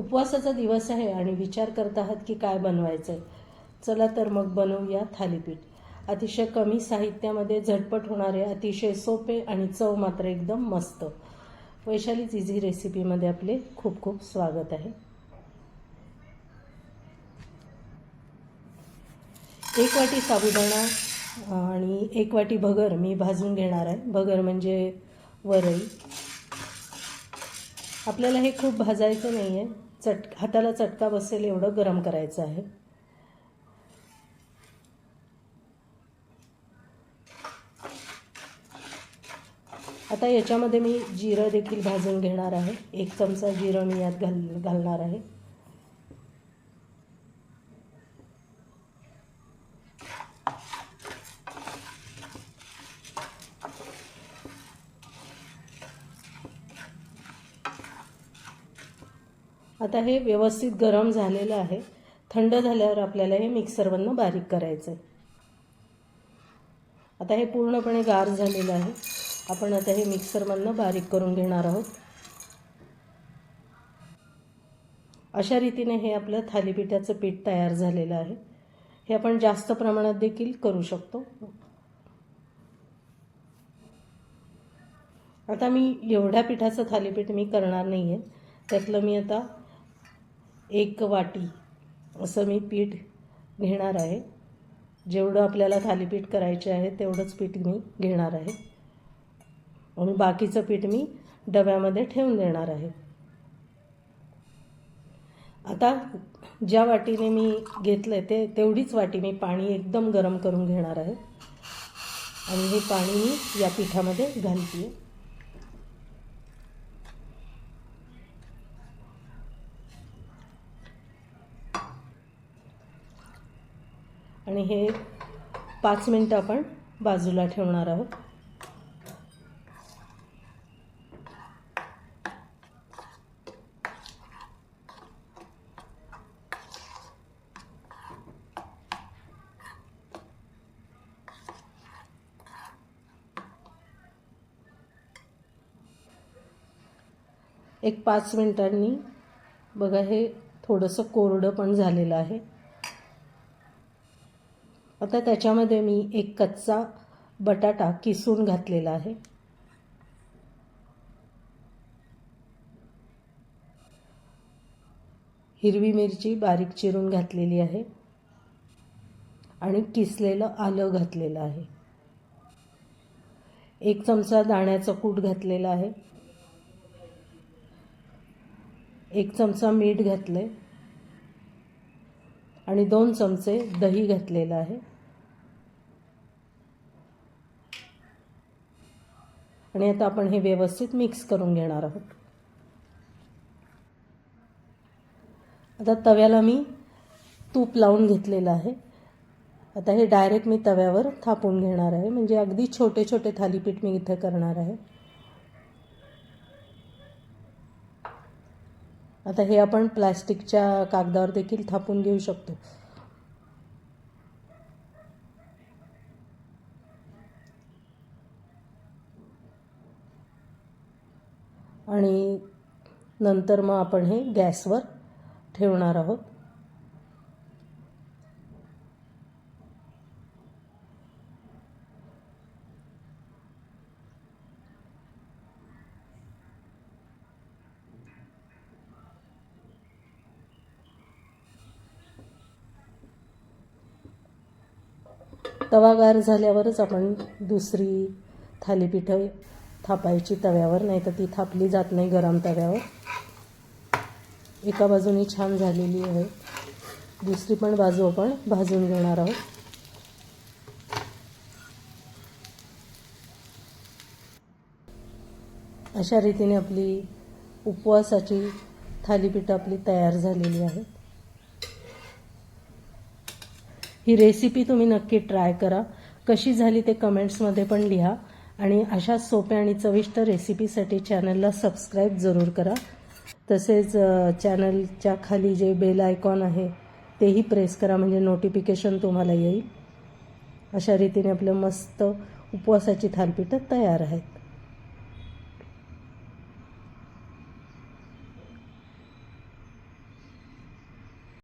उपवासाचा दिवस आहे आणि विचार करत आहात की काय बनवायचं आहे चला तर मग बनवूया थालीपीठ. अतिशय कमी साहित्यामध्ये झटपट होणारे अतिशय सोपे आणि चव मात्र एकदम मस्त. वैशालीच इझी रेसिपीमध्ये आपले खूप खूप स्वागत आहे. एक वाटी साबुदाणा आणि एक वाटी भगर मी भाजून घेणार आहे. भगर म्हणजे वरई. आपल्याला हे खूप भाजायचं नाही आहे चट हाताला चटका बसेल एवढं गरम करायचं आहे. आता याच्यामध्ये मी जिरं देखील भाजून घेणार आहे. एक चमचा जिरं मी यात घाल घालणार आहे. आता हे व्यवस्थित गरम झालेलं आहे. थंड झाल्यावर आपल्याला हे मिक्सरमधनं बारीक करायचं आहे आता हे पूर्णपणे गार झालेलं आहे. आपण आता हे मिक्सरमधनं बारीक करून घेणार आहोत. अशा रीतीने हे आपलं थालीपीठाचं पीठ तयार झालेलं आहे. हे आपण जास्त प्रमाणात देखील करू शकतो. आता मी एवढ्या पिठाचं थालीपीठ मी करणार नाही आहे त्यातलं मी आता एक वाटी असं मी पीठ घेणार आहे. जेवढं आपल्याला थालीपीठ करायचे आहे तेवढंच पीठ मी घेणार आहे. आणि बाकीचं पीठ मी डब्यामध्ये ठेवून देणार आहे. आता ज्या वाटीने मी घेतलं आहे ते तेवढीच वाटी मी पाणी एकदम गरम करून घेणार आहे. आणि हे पाणी मी या पिठामध्ये घालते आणि हे पाच मिनटं आपण बाजूला ठेवणार आहोत. एक पाच मिनिटांनी बघा हे थोडंसं कोरडं पण झालेलं आहे. आता त्याच्यामध्ये मी एक कच्चा बटाटा किसून घातलेला आहे. हिरवी मिरची बारीक चिरून घातलेली आहे आणि किसलेलं आलं घातलेलं आहे. एक चमचा दाण्याचं कूट घातलेला आहे. एक चमचा मीठ घातले आणि दोन चमचे दही घातलेलं आहे. आणि आता आपण हे व्यवस्थित मिक्स करून घेणार आहोत. आता तव्याला मी तूप लावून घेतलेलं आहे. आता हे डायरेक्ट मी तव्यावर थापून घेणार आहे. म्हणजे अगदी छोटे छोटे थालीपीठ मी इथे करणार आहे. आता हे आपण प्लॅस्टिकच्या कागदावर देखील थापून घेऊ शकतो. आणि नंतर मग आपण हे गॅसवर ठेवणार आहोत. तवा गार झाल्यावरच आपण दुसरी थालीपीठं थापायची तव्यावर नाही तर ती थापली जात नाही गरम तव्यावर. एका बाजूनी छान झालेली आहे. दुसरी पण बाजू आपण भाजून घेणार आहोत. अशा रीतीने आपली उपवासाची थालीपीठं आपली तयार झालेली आहेत ही रेसिपी तुम्ही नक्की ट्राय करा. कशी झाली ते कमेंट्समध्ये पण लिहा. आणि अशा सोप्या आणि चविष्ट रेसिपीसाठी चॅनलला सबस्क्राईब जरूर करा. तसेच चॅनलच्या खाली जे बेल आयकॉन आहे तेही प्रेस करा म्हणजे नोटिफिकेशन तुम्हाला येईल. अशा रीतीने आपलं मस्त उपवासाची थालपीठं तयार आहेत.